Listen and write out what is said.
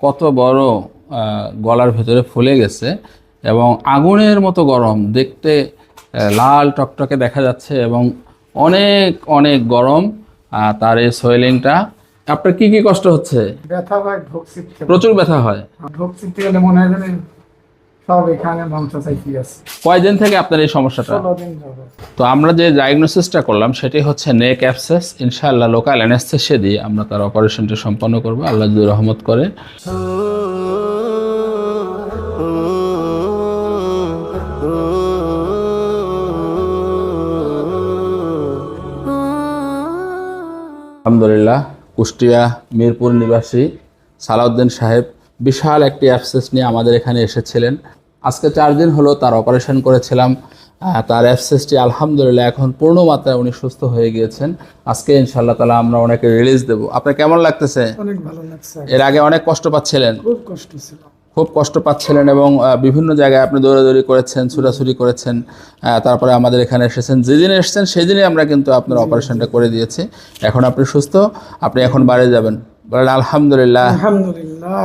কত বড় গলার ভেতরে ফুলে গেছে এবং আগুনের মতো গরম। দেখতে লাল টকটকে দেখা যাচ্ছে এবং অনেক অনেক গরম আহ, তার এই সোয়েলিংটা আপনার কি কি কষ্ট হচ্ছে? ব্যথা হয় প্রচুর ব্যথা হয়। ঢোক গেলে মনে হয় সব এখানে আছে? কয়দিন থেকে আপনার এই সমস্যাটা? তো আমরা যে ডায়াগনোসিসটা করলাম সেটি হচ্ছে নেক অ্যাপসেস ইনশাআল্লাহ লোকাল অ্যানেস্থেসিয়া দিয়ে আমরা তার অপারেশনটি সম্পন্ন করব। আল্লাহ যদি রহমত করে। আলহামদুলিল্লাহ কুষ্টিয়া মিরপুর নিবাসী সালাউদ্দিন সাহেব বিশাল একটি অ্যাপসেস নিয়ে আমাদের এখানে এসেছিলেন। আজকে চার দিন হলো তার অপারেশন করেছিলাম তার অ্যাপসেসটি আলহামদুলিল্লাহ এখন পূর্ণ মাত্রায় উনি সুস্থ হয়ে গিয়েছেন। আজকে ইনশাল্লাহ তালা আমরা অনেকে রিলিজ দেবো। আপনার কেমন লাগতেছে? অনেক ভালো লাগছে। এর আগে অনেক কষ্ট পাচ্ছিলেন। খুব কষ্ট ছিল। খুব কষ্ট পাচ্ছিলেন এবং বিভিন্ন জায়গায় আপনি দৌড়াদৌড়ি করেছেন ছুটাছুটি করেছেন তারপরে আমাদের এখানে এসেছেন। যেদিন এসেছেন সেদিনই আমরা কিন্তু আপনার অপারেশনটা করে দিয়েছি। এখন আপনি সুস্থ আপনি এখন বাড়ি যাবেন। বলেন আলহামদুলিল্লাহ। আলহামদুলিল্লাহ।